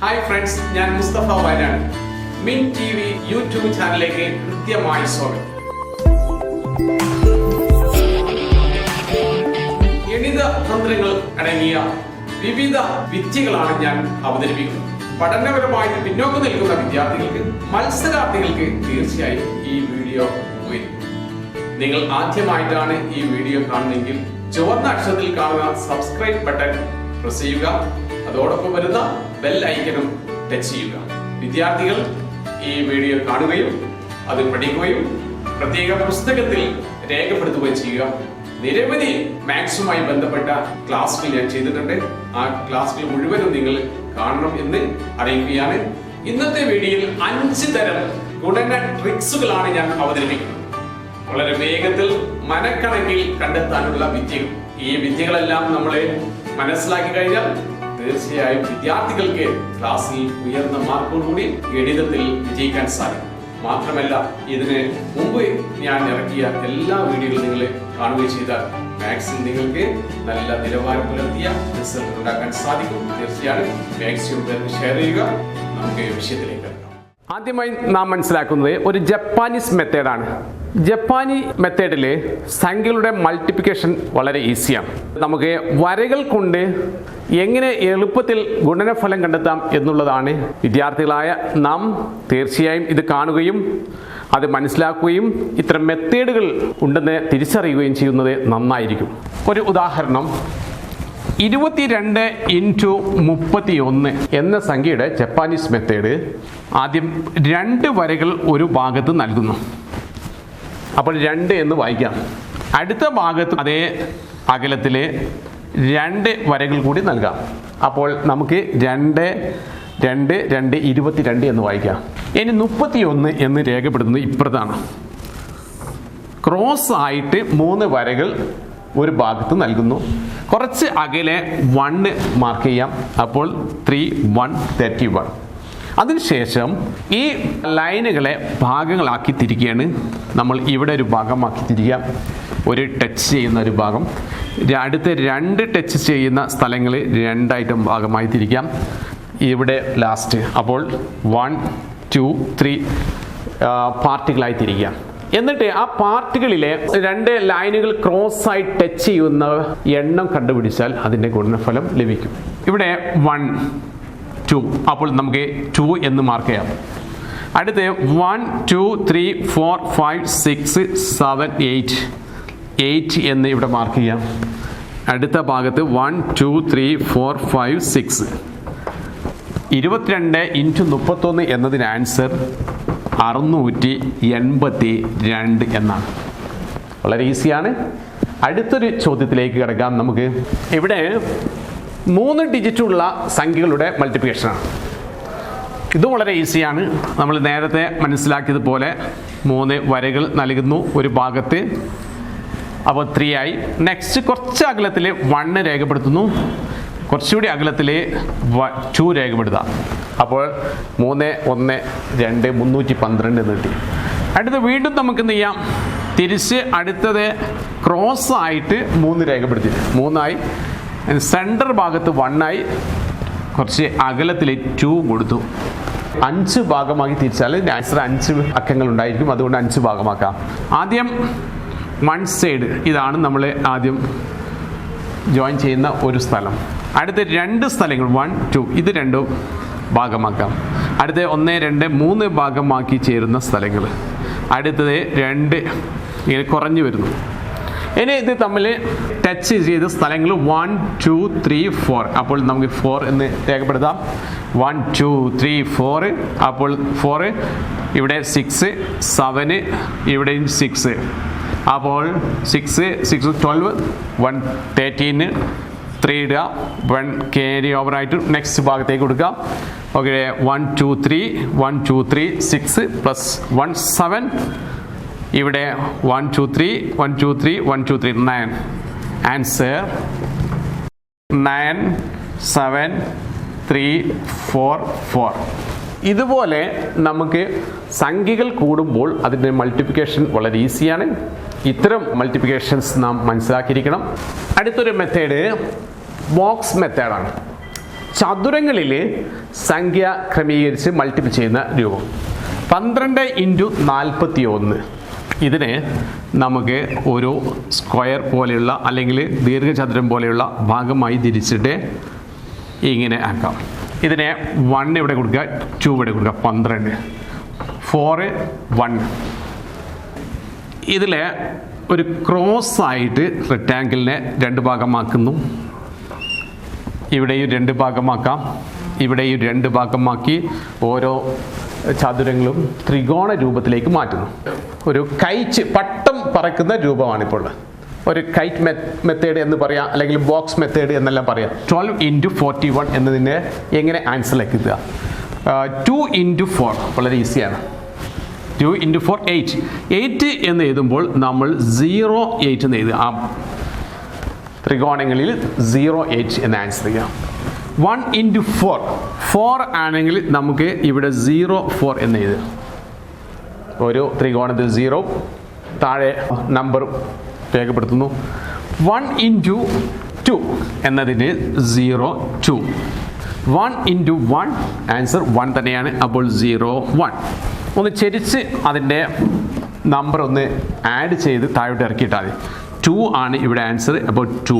Hi friends ഞാൻ മുസ്തഫ വയനാട്. മിൻ T V YouTube ചാനലിലേക്ക് കൃത്യമായി സ്വാഗതം. ഗണിത തന്ത്രങ്ങൾ അടങ്ങിയ വിവിധ വിദ്യകളാണ് ഞാൻ അവതരിപ്പിക്കുന്നത്. പഠനപരമായി പിന്നോക്കം നിൽക്കുന്ന വിദ്യാർത്ഥികൾക്ക് മത്സരാർത്ഥികൾക്ക് തീർച്ചയായും ഈ വീഡിയോ ഉപകരിക്കും നിങ്ങൾ ആദ്യമായിട്ടാണ് ഈ വീഡിയോ കാണുന്നതെങ്കിൽ ചുവന്ന അക്ഷരത്തിൽ കാണുന്ന സബ്സ്ക്രൈബ് ബട്ടൺ പ്രസ് ചെയ്യുക. അതോടൊപ്പം വരുന്ന ബെൽ ഐക്കനും ടച്ച് ചെയ്യുക. വിദ്യാർത്ഥികൾ ഈ വീഡിയോ കാണുകയും അത് പഠിക്കുകയും പ്രത്യേക പുസ്തകത്തിൽ രേഖപ്പെടുത്തുകയും ചെയ്യുക. നിരവധി മാത്സുമായി ബന്ധപ്പെട്ട ക്ലാസ്സുകൾ ഞാൻ ചെയ്തിട്ടുണ്ട്. ആ ക്ലാസ്സുകൾ മുഴുവനും നിങ്ങൾ കാണണം എന്ന് അറിയിക്കുകയാണ്. ഇന്നത്തെ വീഡിയോയിൽ അഞ്ച് തരം ഗുണന ട്രിക്സുകളാണ് ഞാൻ അവതരിപ്പിക്കുന്നത്. വളരെ വേഗത്തിൽ മനക്കണക്കിൽ കണ്ടെത്താനുള്ള വിദ്യകൾ. ഈ വിദ്യകളെല്ലാം നമ്മൾ മനസ്സിലാക്കി കഴിഞ്ഞാൽ തീർച്ചയായും വിദ്യാർത്ഥികൾക്ക് ക്ലാസ്സിൽ ഉയർന്ന മാർക്കോടുകൂടി ഗണിതത്തിൽ വിജയിക്കാൻ സാധിക്കും. മാത്രമല്ല ഇതിന് മുമ്പ് ഞാൻ ഇറക്കിയ എല്ലാ വീഡിയോകളും നിങ്ങൾ കാണുകയും ചെയ്താൽ മാത്സിൽ നിങ്ങൾക്ക് നല്ല നിലവാരം പുലർത്തിയ റിസൾട്ട് ഉണ്ടാക്കാൻ സാധിക്കും. തീർച്ചയായും തന്നെ ഷെയർ ചെയ്യുക. നമുക്ക് വിഷയത്തിലേക്ക് ആദ്യമായി നാം മനസ്സിലാക്കുന്നത് ഒരു ജപ്പാനീസ് മെത്തേഡാണ് ജപ്പാനി മെത്തേഡിൽ സംഖ്യകളുടെ മൾട്ടിപ്ലിക്കേഷൻ വളരെ ഈസിയാണ് നമുക്ക് വരകൾ കൊണ്ട് എങ്ങനെ എളുപ്പത്തിൽ ഗുണനഫലം കണ്ടെത്താം എന്നുള്ളതാണ് വിദ്യാർത്ഥികളായ നാം തീർച്ചയായും ഇത് കാണുകയും അത് മനസ്സിലാക്കുകയും ഇത്തരം മെത്തേഡുകൾ ഉണ്ടെന്ന് തിരിച്ചറിയുകയും ചെയ്യുന്നത് നന്നായിരിക്കും. ഒരു ഉദാഹരണം ഇരുപത്തിരണ്ട് ഇന്റു മുപ്പത്തി ഒന്ന് എന്ന സംഖ്യയുടെ ജപ്പാനീസ് മെത്തേഡ് ആദ്യം രണ്ട് വരകൾ ഒരു ഭാഗത്ത് നൽകുന്നു. അപ്പോൾ രണ്ട് എന്ന് വായിക്കാം. അടുത്ത ഭാഗത്ത് അതേ അകലത്തിലെ രണ്ട് വരകൾ കൂടി നൽകാം. അപ്പോൾ നമുക്ക് രണ്ട് രണ്ട് രണ്ട് ഇരുപത്തിരണ്ട് എന്ന് വായിക്കാം. ഇനി മുപ്പത്തി ഒന്ന് എന്ന് രേഖപ്പെടുത്തുന്നത് ഇപ്പുറത്താണ്. ക്രോസ് ആയിട്ട് മൂന്ന് വരകൾ ഒരു ഭാഗത്ത് നൽകുന്നു. കുറച്ച് അകലെ വണ്ണ് മാർക്ക് ചെയ്യാം. അപ്പോൾ ത്രീ വൺ തേർട്ടി വൺ അതിനുശേഷം ഈ ലൈനുകളെ ഭാഗങ്ങളാക്കി തിരിക്കുകയാണ്. നമ്മൾ ഇവിടെ ഒരു ഭാഗമാക്കി തിരിക്കാം ഒരു ടച്ച് ചെയ്യുന്ന ഒരു ഭാഗം. അടുത്ത രണ്ട് ടച്ച് ചെയ്യുന്ന സ്ഥലങ്ങൾ രണ്ടായിട്ടും ഭാഗമായി തിരിക്കാം. ഇവിടെ ലാസ്റ്റ് അപ്പോൾ വൺ ടു ത്രീ പാർട്ടികളായി തിരിക്കാം എന്നിട്ട് ആ പാർട്ടുകളിലെ രണ്ട് ലൈനുകൾ ക്രോസ് ആയി ടച്ച് ചെയ്യുന്ന എണ്ണം കണ്ടുപിടിച്ചാൽ അതിന്റെ ഗുണഫലം ലഭിക്കും. ഇവിടെ വൺ ടു അപ്പോൾ നമുക്ക് ടു എന്ന് മാർക്ക് ചെയ്യാം. അടുത്ത് one two three four five six seven eight eight എന്ന് ഇവിടെ മാർക്ക് ചെയ്യാം. അടുത്ത ഭാഗത്ത് one two three four five six ഇരുപത്തിരണ്ട് ഇന്റു മുപ്പത്തൊന്ന് എന്നതിന് ആൻസർ അറുന്നൂറ്റി എൺപത്തി രണ്ട് എന്നാണ്. വളരെ ഈസിയാണ് അടുത്തൊരു ചോദ്യത്തിലേക്ക് കിടക്കാം നമുക്ക്. ഇവിടെ മൂന്ന് ഡിജിറ്റുള്ള സംഖ്യകളുടെ മൾട്ടിപ്ലിക്കേഷനാണ് ഇത് വളരെ ഈസിയാണ് നമ്മൾ നേരത്തെ മനസ്സിലാക്കിയതുപോലെ മൂന്ന് വരകൾ നൽകുന്നു ഒരു ഭാഗത്ത്. അപ്പോൾ ത്രീ ആയി. നെക്സ്റ്റ് കുറച്ച് അകലത്തിൽ വണ്ണ് രേഖപ്പെടുത്തുന്നു. കുറച്ചുകൂടി അകലത്തിൽ ടു രേഖപ്പെടുത്തുക. അപ്പോൾ മൂന്ന് ഒന്ന് രണ്ട് മുന്നൂറ്റി പന്ത്രണ്ട് എന്ന് കിട്ടി. അടുത്ത് വീണ്ടും നമുക്ക് എന്ത് ചെയ്യാം? തിരിച്ച് അടുത്തത് ക്രോസ് ആയിട്ട് മൂന്ന് രേഖപ്പെടുത്തി. മൂന്നായി. സെന്റർ ഭാഗത്ത് വണ്ണായി കുറച്ച് അകലത്തിൽ ടൂ കൊടുത്തു. അഞ്ച് ഭാഗമാക്കി തിരിച്ചാൽ ആൻസർ അഞ്ച് അക്കങ്ങൾ ഉണ്ടായിരിക്കും. അതുകൊണ്ട് അഞ്ച് ഭാഗമാക്കാം. ആദ്യം വൺ സൈഡ് ഇതാണ് നമ്മൾ ആദ്യം ജോയിൻ ചെയ്യുന്ന ഒരു സ്ഥലം. അടുത്ത രണ്ട് സ്ഥലങ്ങൾ വൺ ടു ഇത് രണ്ടും ഭാഗമാക്കാം. അടുത്ത ഒന്ന് രണ്ട് മൂന്ന് ഭാഗമാക്കി ചേരുന്ന സ്ഥലങ്ങൾ അടുത്തത് രണ്ട് ഇങ്ങനെ കുറഞ്ഞു വരുന്നു. ഇനി ഇത് തമ്മിൽ ടച്ച് ചെയ്ത സ്ഥലങ്ങൾ വൺ ടു ത്രീ ഫോർ അപ്പോൾ നമുക്ക് ഫോർ എന്ന് രേഖപ്പെടുത്താം. വൺ ടു ത്രീ ഫോർ അപ്പോൾ ഫോർ ഇവിടെ സിക്സ് സെവന് ഇവിടെയും സിക്സ് അപ്പോൾ six six twelve one thirteen three ഇടുക. വൺ ക്യാരി ഓവർ ആയിട്ട് നെക്സ്റ്റ് ഭാഗത്തേക്ക് കൊടുക്കാം. Okay one two three one two three six plus one seven ഇവിടെ one two three one two three one two three nine answer nine seven three four four ഇതുപോലെ നമുക്ക് സംഖ്യകൾ കൂടുമ്പോൾ അതിന്റെ multiplication വളരെ ഈസിയാണ് ഇത്തരം മൾട്ടിപ്ലിക്കേഷൻസ് നാം മനസ്സിലാക്കിയിരിക്കണം. അടുത്തൊരു മെത്തേഡ് ബോക്സ് മെത്തേഡാണ് ചതുരങ്ങളിൽ സംഖ്യ ക്രമീകരിച്ച് മൾട്ടിപ്പിൾ ചെയ്യുന്ന രൂപം. പന്ത്രണ്ട് ഇന്റു നാൽപ്പത്തി ഒന്ന് ഇതിനെ നമുക്ക് ഒരു സ്ക്വയർ പോലെയുള്ള അല്ലെങ്കിൽ ദീർഘചതുരം പോലെയുള്ള ഭാഗമായി തിരിച്ചിട്ട് ഇങ്ങനെ ആക്കാം. ഇതിനെ വൺ ഇവിടെ കൊടുക്കുക ടു ഇവിടെ കൊടുക്കുക പന്ത്രണ്ട്. ഫോറ് വൺ ഇതിൽ ഒരു ക്രോസ് ആയിട്ട് റെക്റ്റാങ്കിളിനെ രണ്ട് ഭാഗമാക്കുന്നു. ഇവിടെയും രണ്ട് ഭാഗമാക്കാം. ഇവിടെയും രണ്ട് ഭാഗമാക്കി ഓരോ ചതുരങ്ങളും ത്രികോണ രൂപത്തിലേക്ക് മാറ്റുന്നു. ഒരു കൈച്ച് പട്ടം പറക്കുന്ന രൂപമാണിപ്പോൾ ഒരു കൈറ്റ് മെത്തേഡ് എന്ന് പറയാം അല്ലെങ്കിൽ ബോക്സ് മെത്തേഡ് എന്നെല്ലാം പറയാം. ട്വൽവ് ഇന്റു ഫോർട്ടി വൺ എന്നതിനെ എങ്ങനെ ആൻസറിലേക്ക് എത്തുക ടു ഇന്റു ഫോർ വളരെ ഈസിയാണ്. Two into four eight. Eight എന്ന് എഴുതുമ്പോൾ നമ്മൾ സീറോ എയ്റ്റ് എന്ന് എഴുതുക. ആ ത്രികോണങ്ങളിൽ സീറോ എയ്റ്റ് എന്ന് ആൻസർ ചെയ്യാം. വൺ ഇന്റു ഫോർ ഫോർ ആണെങ്കിൽ നമുക്ക് ഇവിടെ സീറോ ഫോർ എന്ന് എഴുതുക ഒരു ത്രികോണത്തിൽ സീറോ താഴെ നമ്പർ രേഖപ്പെടുത്തുന്നു. വൺ ഇന്റു ടു എന്നതിന് zero two one into one answer one തന്നെയാണ്. അപ്പോൾ സീറോ വൺ ഒന്ന് ചരിച്ച് അതിന്റെ നമ്പർ ഒന്ന് ആഡ് ചെയ്ത് താഴോട്ട് ഇറക്കിയിട്ടാൽ മതി. ടു ആണ് ഇവിടെ ആൻസർ അപ്പോൾ two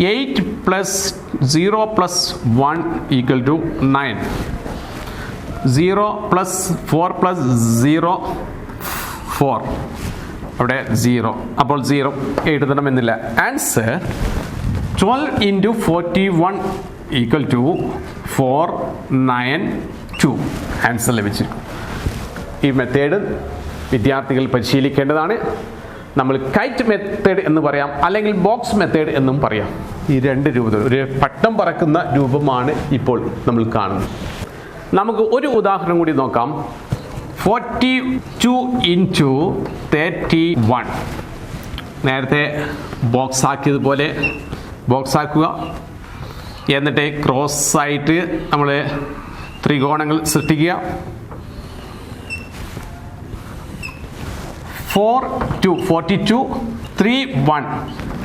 eight plus zero plus one equal to nine. Zero plus four plus zero four. അവിടെ സീറോ. അപ്പോൾ zero എഴുതണമെന്നില്ല. Answer twelve into forty one equal to four nine two. Answer ലഭിച്ചു. ഈ മെത്തേഡ് വിദ്യാർത്ഥികൾ പരിശീലിക്കേണ്ടതാണ്. നമ്മൾ KITE method എന്ന് പറയാം അല്ലെങ്കിൽ box method എന്നും പറയാം. ഈ രണ്ട് രൂപത്തിൽ ഒരു പട്ടം പറക്കുന്ന രൂപമാണ് ഇപ്പോൾ നമ്മൾ കാണുന്നത്. നമുക്ക് ഒരു ഉദാഹരണം കൂടി നോക്കാം. Forty two into thirty one നേരത്തെ ബോക്സ് ആക്കിയതുപോലെ ബോക്സ് ആക്കുക. എന്നിട്ട് ക്രോസ് ആയിട്ട് നമ്മൾ ത്രികോണങ്ങൾ സൃഷ്ടിക്കുക. Four two forty two three one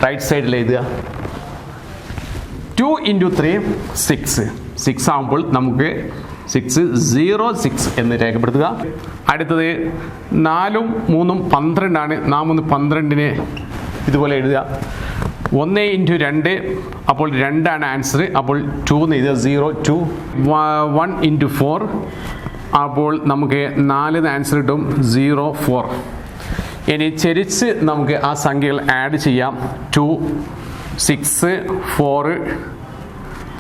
right സൈഡിൽ എഴുതുക. Two into three six six ആകുമ്പോൾ നമുക്ക് സിക്സ് സീറോ സിക്സ് എന്ന് രേഖപ്പെടുത്തുക. അടുത്തത് നാലും മൂന്നും പന്ത്രണ്ടാണ്. നാം മൂന്ന് പന്ത്രണ്ടിന് ഇതുപോലെ എഴുതുക. ഒന്ന് ഇന്റു രണ്ട് അപ്പോൾ രണ്ടാണ് ആൻസർ അപ്പോൾ ടു എന്ന് എഴുതുക. Zero two one into four അപ്പോൾ നമുക്ക് നാല് ആൻസർ കിട്ടും. സീറോ ഫോർ ഇനി ചെരിച്ച് നമുക്ക് ആ സംഖ്യകൾ ആഡ് ചെയ്യാം. ടു സിക്സ് ഫോറ്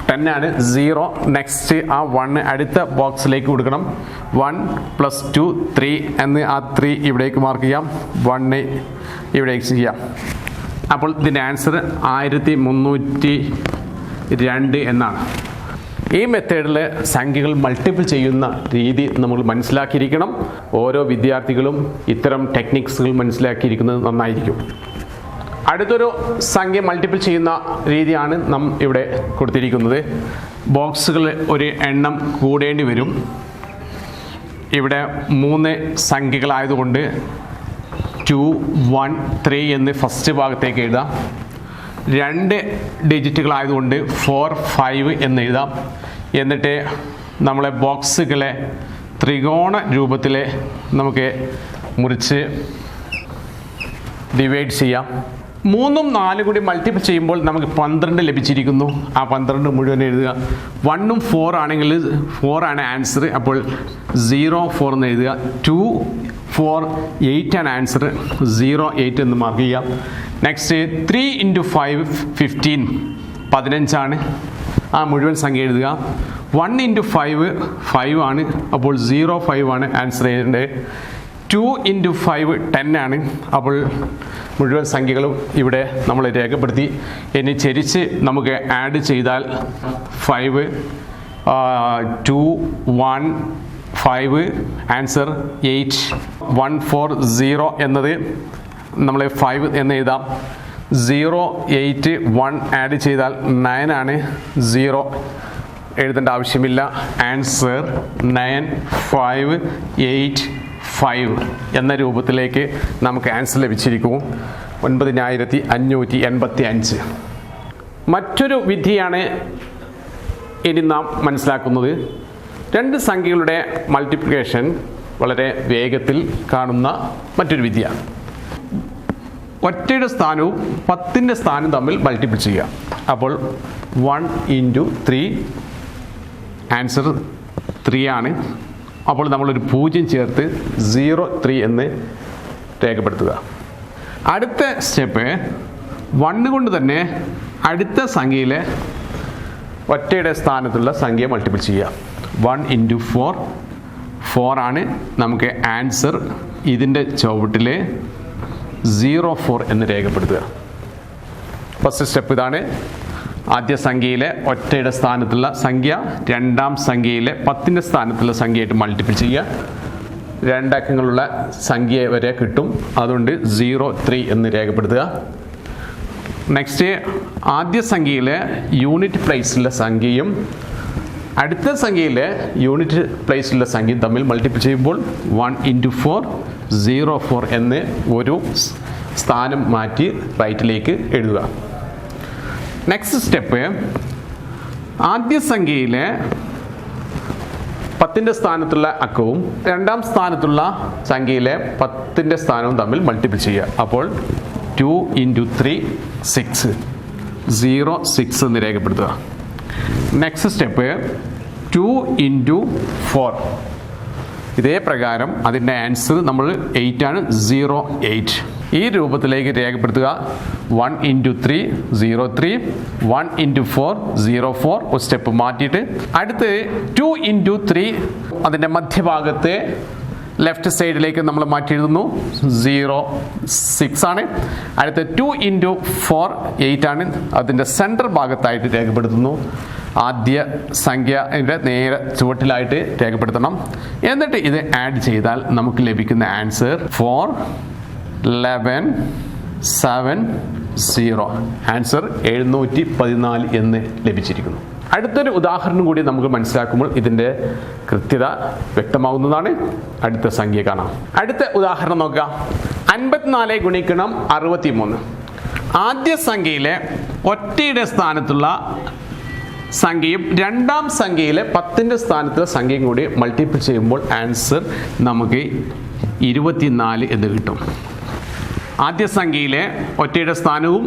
ടെൻ ആണ്. സീറോ നെക്സ്റ്റ് ആ വൺ അടുത്ത ബോക്സിലേക്ക് കൊടുക്കണം. വൺ പ്ലസ് ടു ത്രീ എന്ന് ആ ത്രീ ഇവിടേക്ക് മാർക്ക് ചെയ്യാം. വണ്ണ് ഇവിടേക്ക് ചെയ്യാം. അപ്പോൾ ഇതിന്റെ ആൻസർ ആയിരത്തി മുന്നൂറ്റി രണ്ട് എന്നാണ്. ഈ മെത്തേഡിൽ സംഖ്യകൾ മൾട്ടിപ്പിൾ ചെയ്യുന്ന രീതി നമ്മൾ മനസ്സിലാക്കിയിരിക്കണം. ഓരോ വിദ്യാർത്ഥികളും ഇത്തരം ടെക്നിക്സുകൾ മനസ്സിലാക്കിയിരിക്കുന്നത് നന്നായിരിക്കും. അടുത്തൊരു സംഖ്യ മൾട്ടിപ്പിൾ ചെയ്യുന്ന രീതിയാണ് നാം ഇവിടെ കൊടുത്തിരിക്കുന്നത്. ബോക്സുകൾ ഒരു എണ്ണം കൂടേണ്ടി വരും. ഇവിടെ മൂന്ന് സംഖ്യകളായതുകൊണ്ട് ടു വൺ ത്രീ എന്ന് ഫസ്റ്റ് ഭാഗത്തേക്ക് എഴുതാം. രണ്ട് ഡിജിറ്റുകളായതുകൊണ്ട് ഫോർ ഫൈവ് എന്ന് എഴുതാം എന്നിട്ട് നമ്മളെ ബോക്സുകളെ ത്രികോണ രൂപത്തിൽ നമുക്ക് മുറിച്ച് ഡിവൈഡ് ചെയ്യാം. മൂന്നും നാലും കൂടി മൾട്ടിപ്പിൾ ചെയ്യുമ്പോൾ നമുക്ക് പന്ത്രണ്ട് ലഭിച്ചിരിക്കുന്നു. ആ പന്ത്രണ്ട് മുഴുവൻ എഴുതുക. വണ്ണും ഫോർ ആണെങ്കിൽ ഫോർ ആണ് ആൻസർ അപ്പോൾ സീറോ ഫോർ എന്ന് എഴുതുക. ടു ഫോർ എയ്റ്റ് ആണ് ആൻസർ സീറോ എയ്റ്റ് എന്ന് മാർക്ക് ചെയ്യാം. Next three into five fifteen പതിനഞ്ചാണ്. ആ മുഴുവൻ സംഖ്യ എഴുതുക. വൺ ഇന്റു ഫൈവ് ഫൈവ് ആണ്. അപ്പോൾ സീറോ ഫൈവ് ആണ് ആൻസർ ചെയ്യേണ്ടത്. ടു ഇന്റു ഫൈവ് ടെൻ ആണ്. അപ്പോൾ മുഴുവൻ സംഖ്യകളും ഇവിടെ നമ്മൾ രേഖപ്പെടുത്തി. ഇനി ചരിച്ച് നമുക്ക് ആഡ് ചെയ്താൽ five two one five answer eight one four zero എന്നത് നമ്മൾ ഫൈവ് എന്ന് എഴുതാം. സീറോ എയ്റ്റ് വൺ ആഡ് ചെയ്താൽ നയൻ ആണ്. സീറോ എഴുതേണ്ട ആവശ്യമില്ല. Answer nine five eight five എന്ന രൂപത്തിലേക്ക് നമുക്ക് ആൻസർ ലഭിച്ചിരിക്കും ഒൻപതിനായിരത്തി അഞ്ഞൂറ്റി എൺപത്തി അഞ്ച് മറ്റൊരു വിധിയാണ് ഇനി നാം മനസ്സിലാക്കുന്നത്. രണ്ട് സംഖ്യകളുടെ മൾട്ടിപ്ലിക്കേഷൻ വളരെ വേഗത്തിൽ കാണുന്ന മറ്റൊരു വിദ്യ ഒറ്റയുടെ സ്ഥാനവും പത്തിന്റെ സ്ഥാനവും തമ്മിൽ മൾട്ടിപ്ലൈ ചെയ്യുക. അപ്പോൾ one into three answer three ആണ്. അപ്പോൾ നമ്മളൊരു പൂജ്യം ചേർത്ത് സീറോ ത്രീ എന്ന് രേഖപ്പെടുത്തുക. അടുത്ത സ്റ്റെപ്പ് വണ്ണ് കൊണ്ട് തന്നെ അടുത്ത സംഖ്യയിലെ ഒറ്റയുടെ സ്ഥാനത്തുള്ള സംഖ്യ മൾട്ടിപ്പിൾ ചെയ്യുക. വൺ ഇന്റു ഫോർ ഫോർ ആണ്. നമുക്ക് ആൻസർ ഇതിന്റെ ചുവട്ടിൽ സീറോ ഫോർ എന്ന് രേഖപ്പെടുത്തുക. ഫസ്റ്റ് സ്റ്റെപ്പ് ഇതാണ്. ആദ്യ സംഖ്യയിലെ ഒറ്റയുടെ സ്ഥാനത്തുള്ള സംഖ്യ രണ്ടാം സംഖ്യയിലെ പത്തിന്റെ സ്ഥാനത്തുള്ള സംഖ്യയായിട്ട് മൾട്ടിപ്പിൾ ചെയ്യുക. രണ്ടക്കങ്ങളുള്ള സംഖ്യ വരെ കിട്ടും. അതുകൊണ്ട് സീറോ ത്രീ എന്ന് രേഖപ്പെടുത്തുക. നെക്സ്റ്റ് ആദ്യ സംഖ്യയിലെ യൂണിറ്റ് പ്ലേസിലെ സംഖ്യയും അടുത്ത സംഖ്യയിലെ യൂണിറ്റ് പ്ലേസിലെ സംഖ്യയും തമ്മിൽ മൾട്ടിപ്പിൾ ചെയ്യുമ്പോൾ one into four zero four എന്ന് ഒരു സ്ഥാനം മാറ്റി റൈറ്റിലേക്ക് എഴുതുക. നെക്സ്റ്റ് സ്റ്റെപ്പ് ആദ്യ സംഖ്യയിലെ പത്തിന്റെ സ്ഥാനത്തുള്ള അക്കവും രണ്ടാം സ്ഥാനത്തുള്ള സംഖ്യയിലെ പത്തിന്റെ സ്ഥാനവും തമ്മിൽ മൾട്ടിപ്പിൾ ചെയ്യുക. അപ്പോൾ two into three six zero six എന്ന് രേഖപ്പെടുത്തുക. Next step two into four ഇതേ പ്രകാരം അതിന്റെ ആൻസർ നമ്മൾ എയ്റ്റ് ആണ് സീറോ എയ്റ്റ് ഈ രൂപത്തിലേക്ക് രേഖപ്പെടുത്തുക. One into three zero three one into four zero four ഒരു സ്റ്റെപ്പ് മാറ്റിയിട്ട് അടുത്ത് ടു ഇന്റു ത്രീ അതിന്റെ മധ്യഭാഗത്തെ ലെഫ്റ്റ് സൈഡിലേക്ക് നമ്മൾ മാറ്റി എഴുതുന്നു സീറോ സിക്സ് ആണ്. അടുത്ത ടു ഇന്റു ഫോർ എയ്റ്റ് ആണ്. അതിന്റെ സെന്റർ ഭാഗത്തായിട്ട് രേഖപ്പെടുത്തുന്നു. ആദ്യ സംഖ്യ സംഖ്യയുടെ നേരെ ചുവട്ടിലായിട്ട് രേഖപ്പെടുത്തണം. എന്നിട്ട് ഇത് ആഡ് ചെയ്താൽ നമുക്ക് ലഭിക്കുന്ന answer four eleven seven zero answer എഴുന്നൂറ്റി പതിനാല് എന്ന് ലഭിച്ചിരിക്കുന്നു. അടുത്തൊരു ഉദാഹരണം കൂടി നമുക്ക് മനസ്സിലാക്കുമ്പോൾ ഇതിന്റെ കൃത്യത വ്യക്തമാവുന്നതാണ്. അടുത്ത സംഖ്യ കാണാം. അടുത്ത ഉദാഹരണം നോക്കുക. അൻപത്തിനാല് ഗുണിക്കണം അറുപത്തി മൂന്ന് ആദ്യ സംഖ്യയിലെ ഒറ്റയുടെ സ്ഥാനത്തുള്ള സംഖ്യയും രണ്ടാം സംഖ്യയിലെ പത്തിന്റെ സ്ഥാനത്തുള്ള സംഖ്യയും കൂടി മൾട്ടിപ്പിൾ ചെയ്യുമ്പോൾ ആൻസർ നമുക്ക് ഇരുപത്തിനാല് എന്ന് കിട്ടും. ആദ്യ സംഖ്യയിലെ ഒറ്റയുടെ സ്ഥാനവും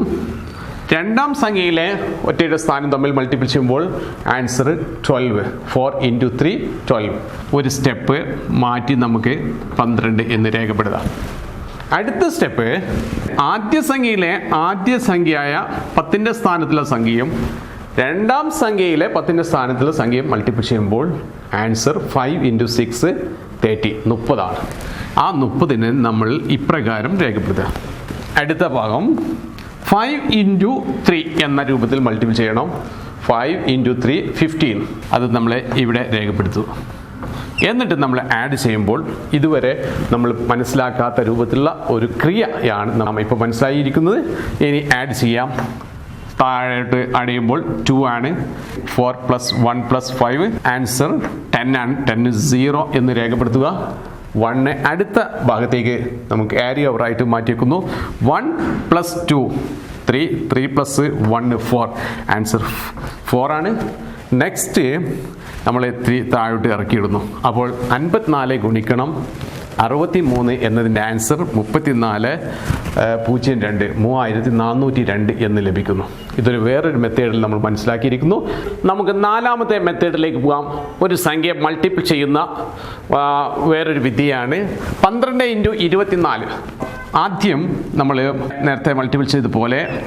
രണ്ടാം സംഖ്യയിലെ ഒറ്റയുടെ സ്ഥാനം തമ്മിൽ മൾട്ടിപ്പിൾ ചെയ്യുമ്പോൾ answer twelve four into three twelve ഒരു സ്റ്റെപ്പ് മാറ്റി നമുക്ക് പന്ത്രണ്ട് എന്ന് രേഖപ്പെടുത്താം. അടുത്ത സ്റ്റെപ്പ് ആദ്യ സംഖ്യയിലെ ആദ്യ സംഖ്യയായ പത്തിന്റെ സ്ഥാനത്തുള്ള സംഖ്യയും രണ്ടാം സംഖ്യയിലെ പത്തിന്റെ സ്ഥാനത്തുള്ള സംഖ്യയും മൾട്ടിപ്പിൾ ചെയ്യുമ്പോൾ answer five into six thirty മുപ്പതാണ്. ആ മുപ്പതിന് നമ്മൾ ഇപ്രകാരം രേഖപ്പെടുത്തുക. അടുത്ത ഭാഗം ഫൈവ് ഇന്റു ത്രീ എന്ന രൂപത്തിൽ മൾട്ടിപ്ലൈ ചെയ്യണം. ഫൈവ് ഇന്റു ത്രീ ഫിഫ്റ്റീൻ അത് നമ്മൾ ഇവിടെ രേഖപ്പെടുത്തു. എന്നിട്ട് നമ്മൾ ആഡ് ചെയ്യുമ്പോൾ ഇതുവരെ നമ്മൾ മനസ്സിലാക്കാത്ത രൂപത്തിലുള്ള ഒരു ക്രിയയാണ് നമ്മൾ ഇപ്പോൾ മനസ്സിലായിരിക്കുന്നത്. ഇനി ആഡ് ചെയ്യാം. താഴോട്ട് അടിയുമ്പോൾ ടു ആണ്. Four plus one plus five answer ten ആണ്. ടെൻ സീറോ എന്ന് രേഖപ്പെടുത്തുക. വണ്ണ് അടുത്ത ഭാഗത്തേക്ക് നമുക്ക് ആരി ഓവറായിട്ട് മാറ്റിവെക്കുന്നു. One plus two three three plus one four answer four ആണ്. നെക്സ്റ്റ് നമ്മൾ ത്രീ താഴോട്ട് ഇറക്കിയിടുന്നു. അപ്പോൾ അൻപത്തിനാല് ഗുണിക്കണം. അറുപത്തി മൂന്ന് എന്നതിന്റെ ആൻസർ മുപ്പത്തിനാല് പൂജ്യം രണ്ട് മൂവായിരത്തി നാനൂറ്റി രണ്ട് എന്ന് ലഭിക്കുന്നു. ഇതൊരു വേറൊരു മെത്തേഡിൽ നമ്മൾ മനസ്സിലാക്കിയിരിക്കുന്നു. നമുക്ക് നാലാമത്തെ മെത്തേഡിലേക്ക് പോകാം. ഒരു സംഖ്യ മൾട്ടിപ്പിൾ ചെയ്യുന്ന വേറൊരു വിദ്യയാണ്. പന്ത്രണ്ട് ഇന്റു ഇരുപത്തിനാല്. ആദ്യം നമ്മൾ നേരത്തെ മൾട്ടിപ്പിൾ ചെയ്തതുപോലെ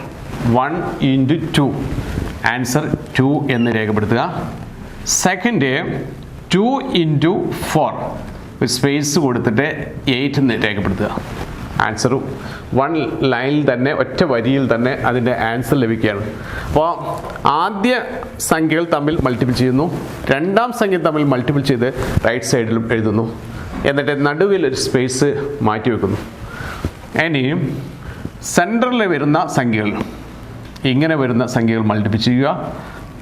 one into two answer two എന്ന് രേഖപ്പെടുത്തുക. സെക്കൻഡ് ടു ഇന്റു ഫോർ ഒരു സ്പേസ് കൊടുത്തിട്ട് എയ്റ്റ് എന്ന് രേഖപ്പെടുത്തുക. ആൻസർ വൺ ലൈനിൽ തന്നെ ഒറ്റ വരിയിൽ തന്നെ അതിന്റെ ആൻസർ ലഭിക്കുകയാണ്. അപ്പോൾ ആദ്യ സംഖ്യകൾ തമ്മിൽ മൾട്ടിപ്പിൾ ചെയ്യുന്നു. രണ്ടാം സംഖ്യ തമ്മിൽ മൾട്ടിപ്പിൾ ചെയ്ത് റൈറ്റ് സൈഡിലും എഴുതുന്നു. എന്നിട്ട് നടുവിൽ ഒരു സ്പേസ് മാറ്റി വെക്കുന്നു. ഇനി സെന്ററിൽ വരുന്ന സംഖ്യകൾ. ഇങ്ങനെ വരുന്ന സംഖ്യകൾ മൾട്ടിപ്പിൾ ചെയ്യുക.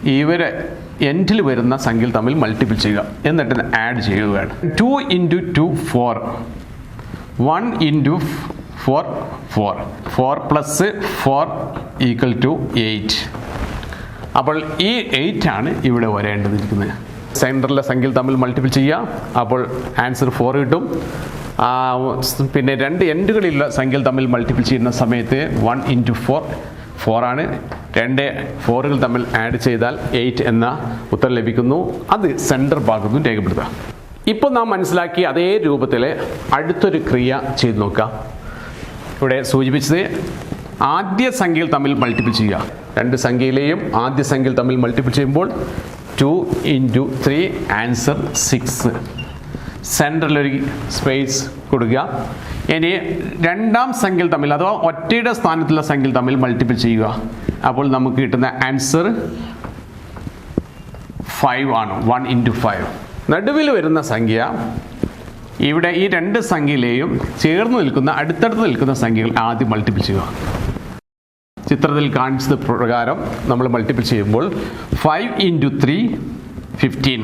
ഇവരെ എൻഡിൽ വരുന്ന സംഖ്യകൾ തമ്മിൽ മൾട്ടിപ്പിൾ ചെയ്യുക. എന്നിട്ട് ആഡ് ചെയ്യുകയാണ്. Two into two four one into four four four plus four equal to eight അപ്പോൾ ഈ എയ്റ്റ് ആണ് ഇവിടെ വരേണ്ടതിരിക്കുന്നത്. സെന്ററിലെ സംഖ്യ തമ്മിൽ മൾട്ടിപ്പിൾ ചെയ്യുക. അപ്പോൾ ആൻസർ ഫോർ കിട്ടും. പിന്നെ രണ്ട് എൻഡുകളിലുള്ള സംഖ്യ തമ്മിൽ മൾട്ടിപ്പിൾ ചെയ്യുന്ന സമയത്ത് വൺ ഇന്റു ഫോർ ഫോറാണ് രണ്ട് ഫോറുകൾ തമ്മിൽ ആഡ് ചെയ്താൽ എയ്റ്റ് എന്ന ഉത്തരം ലഭിക്കുന്നു. അത് സെന്റർ ഭാഗത്തും രേഖപ്പെടുത്തുക. ഇപ്പോൾ നാം മനസ്സിലാക്കി അതേ രൂപത്തിൽ അടുത്തൊരു ക്രിയ ചെയ്തു നോക്കാം ഇവിടെ സൂചിപ്പിച്ചത് ആദ്യ സംഖ്യയിൽ തമ്മിൽ മൾട്ടിപ്പിൾ ചെയ്യുക. രണ്ട് സംഖ്യയിലെയും ആദ്യ സംഖ്യയിൽ തമ്മിൽ മൾട്ടിപ്പിൾ ചെയ്യുമ്പോൾ two into three answer six സെന്ററിലൊരു space കൊടുക്കുക. ഇനി രണ്ടാം സംഖ്യയിൽ തമ്മിൽ അഥവാ ഒറ്റയുടെ സ്ഥാനത്തുള്ള സംഖ്യയിൽ തമ്മിൽ മൾട്ടിപ്പിൾ ചെയ്യുക. അപ്പോൾ നമുക്ക് കിട്ടുന്ന ആൻസർ ഫൈവ് ആണ്. വൺ ഇന്റു ഫൈവ് നടുവിൽ വരുന്ന സംഖ്യ ഇവിടെ ഈ രണ്ട് സംഖ്യയിലെയും ചേർന്ന് നിൽക്കുന്ന അടുത്തടുത്ത് നിൽക്കുന്ന സംഖ്യകൾ ആദ്യം മൾട്ടിപ്പിൾ ചെയ്യുക. ചിത്രത്തിൽ കാണിച്ചത് പ്രകാരം നമ്മൾ മൾട്ടിപ്പിൾ ചെയ്യുമ്പോൾ five into three fifteen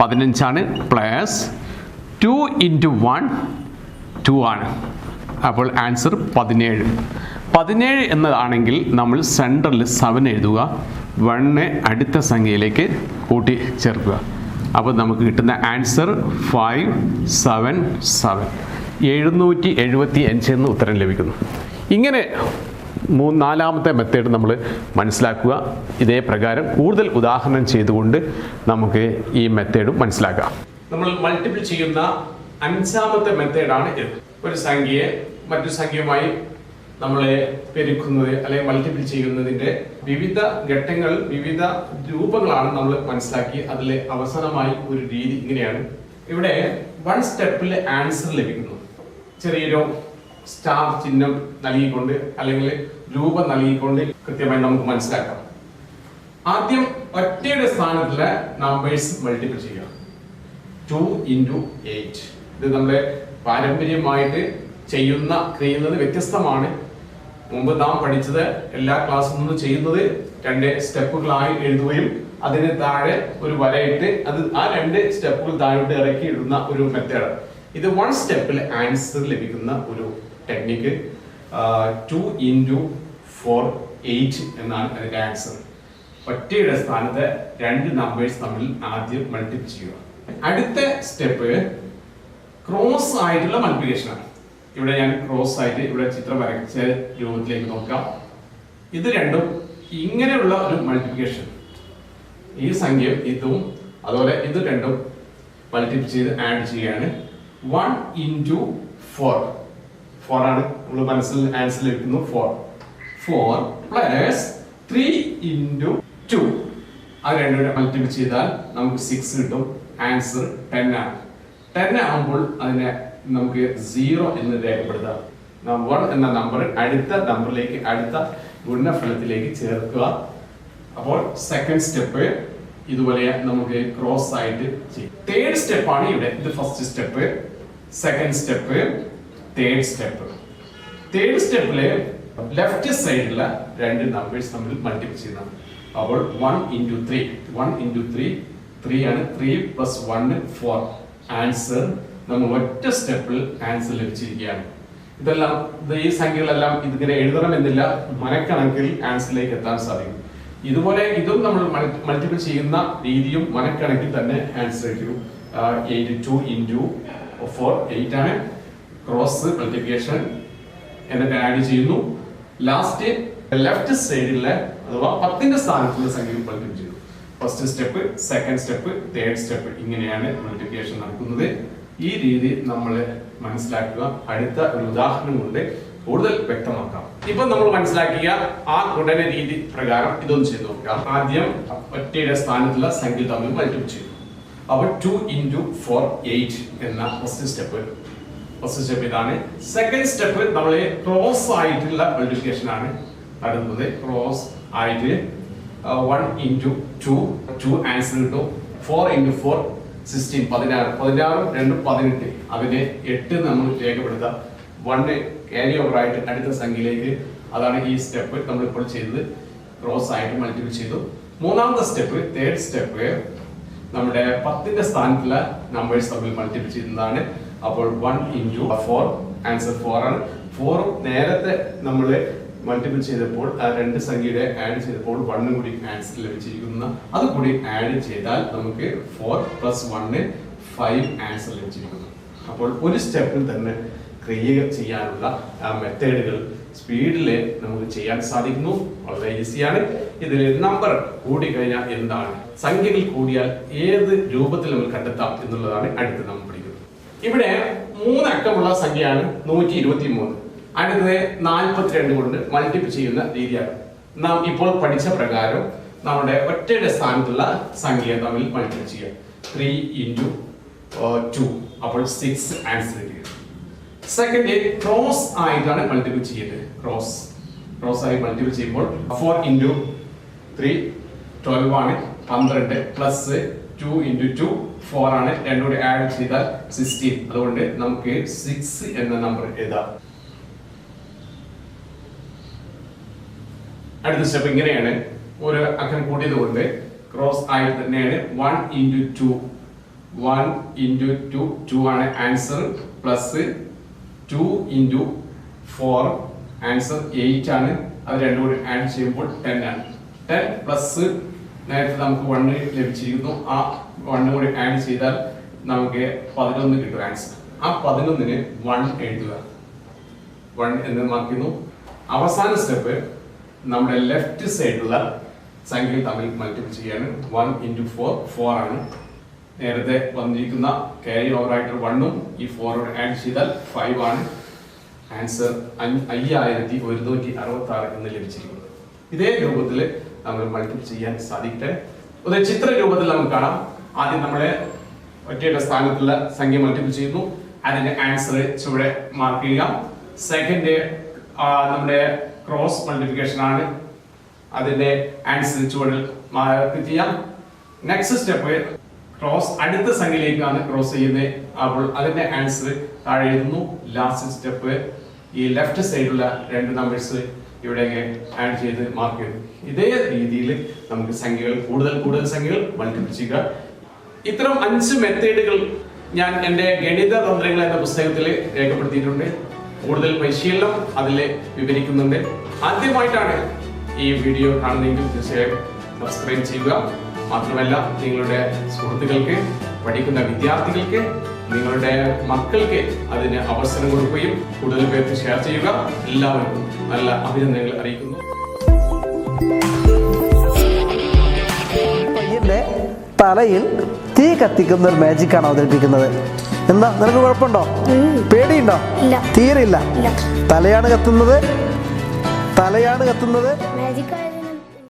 പതിനഞ്ചാണ് plus two into one two ആണ്. അപ്പോൾ ആൻസർ പതിനേഴ്. പതിനേഴ് എന്നതാണെങ്കിൽ നമ്മൾ സെന്ററിൽ സെവൻ എഴുതുക. വണ്ണ് അടുത്ത സംഖ്യയിലേക്ക് കൂട്ടി ചേർക്കുക. അപ്പോൾ നമുക്ക് കിട്ടുന്ന ആൻസർ ഫൈവ് സെവൻ സെവൻ എഴുന്നൂറ്റി എഴുപത്തി അഞ്ച് എന്ന് ഉത്തരം ലഭിക്കുന്നു. ഇങ്ങനെ മൂന്ന് നാലാമത്തെ മെത്തേഡ് നമ്മൾ മനസ്സിലാക്കുക. ഇതേ പ്രകാരം കൂടുതൽ ഉദാഹരണം ചെയ്തുകൊണ്ട് നമുക്ക് ഈ മെത്തേഡും മനസ്സിലാക്കാം. നമ്മൾ മൾട്ടിപ്പിൾ ചെയ്യുന്ന അഞ്ചാമത്തെ മെത്തേഡാണ് ഇത്. ഒരു സംഖ്യയെ മറ്റു സംഖ്യയുമായി നമ്മളെ പെരുക്കുന്നത് അല്ലെങ്കിൽ മൾട്ടിപ്പിൾ ചെയ്യുന്നതിന്റെ വിവിധ ഘട്ടങ്ങൾ വിവിധ രൂപങ്ങളാണ് നമ്മൾ മനസ്സിലാക്കി അതിലെ അവസാനമായി ഒരു രീതി ഇങ്ങനെയാണ്. ഇവിടെ വൺ സ്റ്റെപ്പിൽ ആൻസർ ലഭിക്കുന്നു. ചെറിയൊരു സ്റ്റാർ ചിഹ്നം നൽകിക്കൊണ്ട് അല്ലെങ്കിൽ രൂപം നൽകിക്കൊണ്ട് കൃത്യമായി നമുക്ക് മനസ്സിലാക്കാം. ആദ്യം ഒറ്റയുടെ സ്ഥാനത്തിലെ നമ്പേഴ്സ് മൾട്ടിപ്പിൾ ചെയ്യണം ടു ഇന്റു എയ്റ്റ് ഇത് നമ്മുടെ പാരമ്പര്യമായിട്ട് ചെയ്യുന്ന ചെയ്യുന്നത് വ്യത്യസ്തമാണ് മുമ്പ് നാം പഠിച്ചത് എല്ലാ ക്ലാസ്സിൽ നിന്നും ചെയ്യുന്നത് രണ്ട് സ്റ്റെപ്പുകളായി എഴുതുകയും അതിന് താഴെ ഒരു വരയിട്ട് അത് ആ രണ്ട് സ്റ്റെപ്പുകൾ താഴോട്ട് ഇറക്കി ഇടുന്ന ഒരു മെത്തേഡ് ഇത് വൺ സ്റ്റെപ്പിൽ ആൻസർ ലഭിക്കുന്ന ഒരു technique two into four eight എന്നാണ് അതിന്റെ ആൻസർ ഒറ്റയുടെ സ്ഥാനത്ത് രണ്ട് നമ്പേഴ്സ് തമ്മിൽ ആദ്യം മൾട്ടിപ്ലൈ ചെയ്യുക. അടുത്ത സ്റ്റെപ്പ് ക്രോസ് ആയിട്ടുള്ള മൾട്ടിപ്ലിക്കേഷൻ ആണ്. ഇവിടെ ഞാൻ ക്രോസ് ആയിട്ട് ഇവിടെ ചിത്രം വരച്ച രൂപത്തിലേക്ക് നോക്കാം. ഇത് രണ്ടും ഇങ്ങനെയുള്ള ഒരു മൾട്ടിപ്ലിക്കേഷൻ ഈ സംഖ്യയും ഇതും അതുപോലെ ഇത് രണ്ടും മൾട്ടിപ്പിൾ ചെയ്ത് ആഡ് ചെയ്യാണ് വൺ ഇന്റു ഫോർ ഫോർ ആണ്. നമ്മൾ മനസ്സിൽ ആൻസർ ലഭിക്കുന്നു four four plus three into two അത് രണ്ടും മൾട്ടിപ്പിൾ ചെയ്താൽ നമുക്ക് സിക്സ് കിട്ടും. ആൻസർ ടെൻ ആണ്. ടെൻ ആകുമ്പോൾ അതിനെ നമുക്ക് സീറോ എന്ന് രേഖപ്പെടുത്താം. വൺ എന്ന നമ്പർ അടുത്ത നമ്പറിലേക്ക് അടുത്ത ഗുണഫലത്തിലേക്ക് ചേർക്കുക. അപ്പോൾ സെക്കൻഡ് സ്റ്റെപ്പ് ഇതുപോലെ നമുക്ക് ക്രോസ് ആയിട്ട് ചെയ്യും. തേർഡ് സ്റ്റെപ്പാണ് ഇവിടെ ഇത് first step second step third step third സ്റ്റെപ്പിൽ ലെഫ്റ്റ് സൈഡിലെ രണ്ട് നമ്പേഴ്സ് തമ്മിൽ മൾട്ടിപ്ലൈ ചെയ്യുന്ന അപ്പോൾ one into three one into three three ആണ് three plus one four answer നമ്മൾ ഒറ്റ സ്റ്റെപ്പിൽ ആൻസർ ലഭിച്ചിരിക്കുകയാണ്. ഇതെല്ലാം ഈ സംഖ്യകളെല്ലാം ഇതിങ്ങനെ എഴുതണമെന്നില്ല. മനക്കണക്കിൽ ആൻസറിലേക്ക് എത്താൻ സാധിക്കും. ഇതുപോലെ ഇതും നമ്മൾ മൾട്ടിപ്പിൾ ചെയ്യുന്ന രീതിയും മനക്കണക്കിൽ തന്നെ ആൻസർ ചെയ്യും. Eight two into four eight ആണ്. ക്രോസ് മൾട്ടിപ്ലിക്കേഷൻ എന്നിട്ട് ആഡ് ചെയ്യുന്നു. ലാസ്റ്റ് ലെഫ്റ്റ് സൈഡിലെ അഥവാ പത്തിന്റെ സ്ഥാനത്തുള്ള സംഖ്യകൾ മൾട്ടിപ്ലൈ ചെയ്യുന്നു first step second step third step ഇങ്ങനെയാണ് മൾട്ടിപ്ലിക്കേഷൻ നടക്കുന്നത്. ഈ രീതി നമ്മൾ മനസ്സിലാക്കുക. അടുത്ത ഒരു ഉദാഹരണം കൊണ്ട് കൂടുതൽ വ്യക്തമാക്കാം. ഇപ്പൊ നമ്മൾ മനസ്സിലാക്കിയ ആ ഘടന രീതി പ്രകാരം ഇതൊന്ന് ചെയ്ത് നോക്കാം. ആദ്യം ഒറ്റയുടെ സ്ഥാനത്തുള്ള സംഖ്യ തമ്മിൽ മൾട്ടിപ്ലൈ ചെയ്തു അപ്പോൾ ടു ഇന്റു ഫോർ എയ്റ്റ് എന്ന ഫസ്റ്റ് സ്റ്റെപ്പ് ഫസ്റ്റ് സ്റ്റെപ്പ് ഇതാണ്. സെക്കൻഡ് സ്റ്റെപ്പ് നമ്മൾ ക്രോസ് ആയിട്ടുള്ള മൾട്ടിപ്ലിക്കേഷൻ ആണ് നടത്തുന്നത് ക്രോസ് ആയിട്ട് one into two two answer കിട്ടും. ഫോർ ഇന്റു ഫോർ സിക്സ്റ്റീൻ പതിനാറ്. പതിനാറും രണ്ടും പതിനെട്ട്. അതിനെ എട്ട് നമ്മൾ രേഖപ്പെടുത്താം. വൺ ക്യാരി ഓവർ ആയിട്ട് അടുത്ത സംഖ്യയിലേക്ക്. അതാണ് ഈ സ്റ്റെപ്പ് നമ്മൾ ഇപ്പോൾ ചെയ്തത്. ക്രോസ് ആയിട്ട് മൾട്ടിപ്ലൈ ചെയ്തു. മൂന്നാമത്തെ സ്റ്റെപ്പ് തേർഡ് സ്റ്റെപ്പ് നമ്മുടെ പത്തിന്റെ സ്ഥാനത്തുള്ള നമ്പേഴ്സ് തമ്മിൽ മൾട്ടിപ്ലൈ ചെയ്യുന്നതാണ് അപ്പോൾ one into four answer four ആണ്. ഫോറും നേരത്തെ നമ്മൾ മൾട്ടിപ്പിൾ ചെയ്തപ്പോൾ ആ രണ്ട് സംഖ്യയുടെ ആഡ് ചെയ്തപ്പോൾ വണ്ണും കൂടി ആൻസർ ലഭിച്ചിരിക്കുന്ന അത് കൂടി ആഡ് ചെയ്താൽ നമുക്ക് four plus one five answer ലഭിച്ചിരിക്കുന്നു. അപ്പോൾ ഒരു സ്റ്റെപ്പിൽ തന്നെ ക്രിയ ചെയ്യാനുള്ള ആ മെത്തേഡുകൾ സ്പീഡിൽ നമുക്ക് ചെയ്യാൻ സാധിക്കുന്നു. വളരെ ഈസിയാണ് ഇതിൽ നമ്പർ കൂടി കഴിഞ്ഞാൽ എന്താണ്? സംഖ്യകൾ കൂടിയാൽ ഏത് രൂപത്തിൽ നമ്മൾ കണ്ടെത്താം എന്നുള്ളതാണ് അടുത്ത് നമ്മൾ പഠിക്കുന്നത്. ഇവിടെ മൂന്നക്കമുള്ള സംഖ്യയാണ് നൂറ്റി ഇരുപത്തി മൂന്ന് അടുത്തത് നാൽപ്പത്തിരണ്ട് കൊണ്ട് മൾട്ടിപ്പിൾ ചെയ്യുന്ന രീതിയാണ്. നാം ഇപ്പോൾ പഠിച്ച പ്രകാരം നമ്മുടെ ഒറ്റയുടെ സ്ഥാനത്തുള്ള സംഖ്യ തമ്മിൽ മൾട്ടിപ്പിൾ ചെയ്യുക. ത്രീ ഇന്റു ടു അപ്പോൾ സിക്സ് ആൻസർ കിട്ടുക സെക്കൻഡ് ക്രോസ് ആയിട്ടാണ് മൾട്ടിപ്പിൾ ചെയ്യുന്നത് ക്രോസ് ക്രോസ് ആയി മൾട്ടിപ്പിൾ ചെയ്യുമ്പോൾ ഫോർ ഇന്റു ത്രീ ട്വൽവ് ആണ്. പന്ത്രണ്ട് plus two into two four ആണ്. രണ്ടും കൂടി ആഡ് ചെയ്താൽ സിക്സ്റ്റീൻ അതുകൊണ്ട് നമുക്ക് സിക്സ് എന്ന നമ്പർ എഴുതാം. അടുത്ത സ്റ്റെപ്പ് ഇങ്ങനെയാണ്. ഒരു അക്കം കൂട്ടിയത് കൊണ്ട് ക്രോസ് ആയിട്ട് തന്നെയാണ് one into two one into two two ആണ് answer plus two into four answer eight ആണ്. അത് രണ്ടും കൂടി ആഡ് ചെയ്യുമ്പോൾ ടെൻ ആണ്. ടെൻ പ്ലസ് നേരത്തെ നമുക്ക് വണ്ണ് ലഭിച്ചിരിക്കുന്നു. ആ വണ്ണും കൂടി ആഡ് ചെയ്താൽ നമുക്ക് പതിനൊന്ന് കിട്ടും ആൻസർ ആ പതിനൊന്നിന് വൺ എഴുതുക. വൺ എന്ന് മാറ്റുന്നു അവസാന സ്റ്റെപ്പ് നമ്മുടെ ലെഫ്റ്റ് സൈഡിലുള്ള സംഖ്യ തമ്മിൽ മൾട്ടിപ്പിൾ ചെയ്യാണ്. വൺ ഇന്റു ഫോർ ഫോർ ആണ്. നേരത്തെ വന്നിരിക്കുന്ന ക്യാരി ഓവർ ആയിട്ട് വണ്ണും ഈ ഫോറോട് ആഡ് ചെയ്താൽ ഫൈവ് ആണ്. ആൻസർ അയ്യായിരത്തി ഒരുന്നൂറ്റി അറുപത്തി ആറ് എന്ന് ലഭിച്ചിരിക്കുന്നത് ഇതേ രൂപത്തിൽ നമ്മൾ മൾട്ടിപ്പിൾ ചെയ്യാൻ സാധിക്കട്ടെ. ഒരു ചിത്ര രൂപത്തിൽ നമുക്ക് കാണാം. ആദ്യം നമ്മളെ ഒറ്റയുടെ സ്ഥാനത്തുള്ള സംഖ്യ മൾട്ടിപ്പിൾ ചെയ്യുന്നു. അതിന്റെ ആൻസർ ചുവടെ മാർക്ക് ചെയ്യുക. സെക്കൻഡ് നമ്മുടെ ക്രോസ് മൾട്ടിപ്ലിക്കേഷൻ ആണ്. അതിന്റെ ആൻസർ ചുവടിൽ മാർക്ക് ചെയ്യാം. നെക്സ്റ്റ് സ്റ്റെപ്പ് ക്രോസ് അടുത്ത സംഖ്യയിലേക്കാണ് ക്രോസ് ചെയ്യുന്നത്. അപ്പോൾ അതിന്റെ ആൻസർ താഴെ എഴുതുന്നു. ലാസ്റ്റ് സ്റ്റെപ്പ് ഈ ലെഫ്റ്റ് സൈഡിലുള്ള രണ്ട് നമ്പേഴ്സ് ഇവിടെ ആഡ് ചെയ്ത് മാർക്ക് ചെയ്തു. ഇതേ രീതിയിൽ നമുക്ക് സംഖ്യകൾ കൂടുതൽ കൂടുതൽ സംഖ്യകൾ മൾട്ടിപ്പിൾ ചെയ്യുക. ഇത്തരം അഞ്ച് മെത്തേഡുകൾ ഞാൻ എന്റെ ഗണിത തന്ത്രങ്ങൾ എന്ന പുസ്തകത്തിൽ രേഖപ്പെടുത്തിയിട്ടുണ്ട്. കൂടുതൽ പരിശീലനം അതിൽ വിവരിക്കുന്നുണ്ട്. ആദ്യമായിട്ടാണ് ഈ വീഡിയോ കാണുന്നതെങ്കിൽ തീർച്ചയായും സബ്സ്ക്രൈബ് ചെയ്യുക. മാത്രമല്ല നിങ്ങളുടെ സുഹൃത്തുക്കൾക്ക് പഠിക്കുന്ന വിദ്യാർത്ഥികൾക്ക് നിങ്ങളുടെ മക്കൾക്ക് അതിന് അവസരം കൊടുക്കുകയും കൂടുതൽ പേർക്ക് ഷെയർ ചെയ്യുക. എല്ലാവർക്കും നല്ല അഭിനന്ദനങ്ങൾ അറിയിക്കുന്നു. തലയിൽ തീ കത്തിക്കുന്ന ഒരു മാജിക്കാണ് അവതരിപ്പിക്കുന്നത്. എന്താ നിനക്ക് കുഴപ്പമുണ്ടോ? പേടിയുണ്ടോ. തീരെ ഇല്ല. തലയാണ് കത്തുന്നത്? തലയാണ് കത്തുന്നത്?